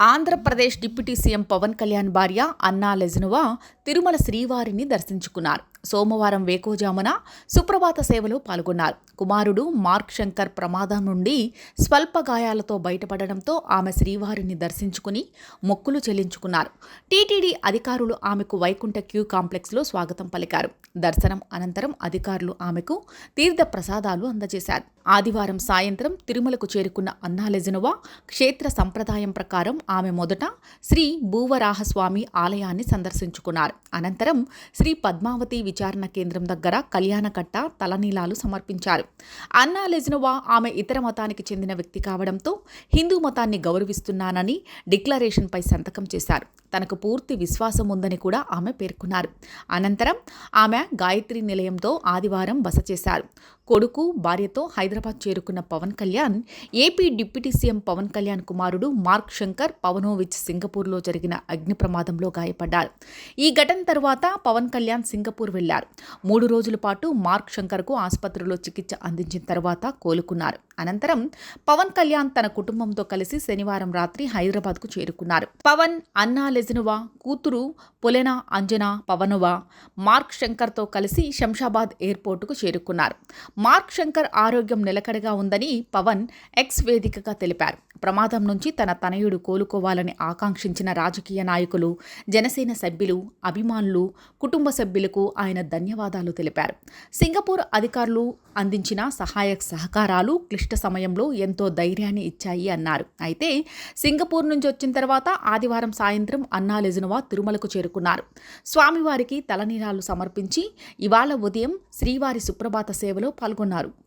Andhra Pradesh deputy CM Pawan Kalyan భార్య అన్నా లెజనువా తిరుమల శ్రీవారిని దర్శించుకున్నారు. సోమవారం వేకోజామున సుప్రభాత సేవలో పాల్గొన్నారు. కుమారుడు మార్క్ శంకర్ ప్రమాదం నుండి స్వల్ప గాయాలతో బయటపడడంతో ఆమె శ్రీవారిని దర్శించుకుని మొక్కులు చెల్లించుకున్నారు. టీటీడీ అధికారులు ఆమెకు వైకుంఠ క్యూ కాంప్లెక్స్లో స్వాగతం పలికారు. దర్శనం అనంతరం అధికారులు ఆమెకు తీర్థ ప్రసాదాలు అందజేశారు. ఆదివారం సాయంత్రం తిరుమలకు చేరుకున్న అన్నాలెజినవా క్షేత్ర సంప్రదాయం ప్రకారం ఆమె మొదట శ్రీ భూవరాహస్వామి ఆలయాన్ని సందర్శించుకున్నారు. అనంతరం శ్రీ పద్మావతి విచారణ కేంద్రం దగ్గర కళ్యాణకట్ట తలనీలాలు సమర్పించారు. అన్నా లెజనువా ఆమె ఇతర మతానికి చెందిన వ్యక్తి కావడంతో హిందూ మతాన్ని గౌరవిస్తున్నానని డిక్లరేషన్పై సంతకం చేశారు. తనకు పూర్తి విశ్వాసం ఉందని కూడా ఆమె పేర్కొన్నారు. అనంతరం ఆమె గాయత్రి నిలయంతో ఆదివారం బస చేశారు. కొడుకు భార్యతో హైదరాబాద్ చేరుకున్న Pawan Kalyan AP deputy CM Pawan Kalyan కుమారుడు మార్క్ శంకర్ పవనోవిచ్ సింగపూర్లో జరిగిన అగ్ని ప్రమాదంలో గాయపడ్డారు. ఈ ఘటన తర్వాత పవన్ కళ్యాణ్ సింగపూర్ వెళ్ళారు మూడు రోజుల పాటు మార్క్ శంకర్కు ఆసుపత్రిలో చికిత్స అందించిన తర్వాత కోలుకున్నారు. అనంతరం పవన్ కళ్యాణ్ తన కుటుంబంతో కలిసి శనివారం రాత్రి హైదరాబాద్కు చేరుకున్నారు. పవన్ అన్నా లెజనువా కూతురు పొలెనా అంజనా పవనువా? మార్క్ శంకర్తో కలిసి శంషాబాద్ ఎయిర్పోర్టుకు చేరుకున్నారు. మార్క్ శంకర్ ఆరోగ్యం నిలకడగా ఉందని పవన్ ఎక్స్ వేదికగా తెలిపారు. ప్రమాదం నుంచి తన తనయుడు కోలుకోవాలని ఆకాంక్షించిన రాజకీయ నాయకులు జనసేన సభ్యులు అభిమానులు కుటుంబ సభ్యులకు ఆయన ధన్యవాదాలు తెలిపారు. సింగపూర్ అధికారులు అందించిన సహాయ సహకారాలు క్లిష్ట సమయంలో ఎంతో ధైర్యాన్ని ఇచ్చాయి అన్నారు. అయితే సింగపూర్ నుంచి వచ్చిన తర్వాత ఆదివారం సాయంత్రం అన్నా లెజునవా తిరుమలకు చేరుకున్నారు. స్వామివారికి తలనీరాలు సమర్పించి ఇవాళ ఉదయం శ్రీవారి సుప్రభాత సేవలో పాల్గొన్నారు.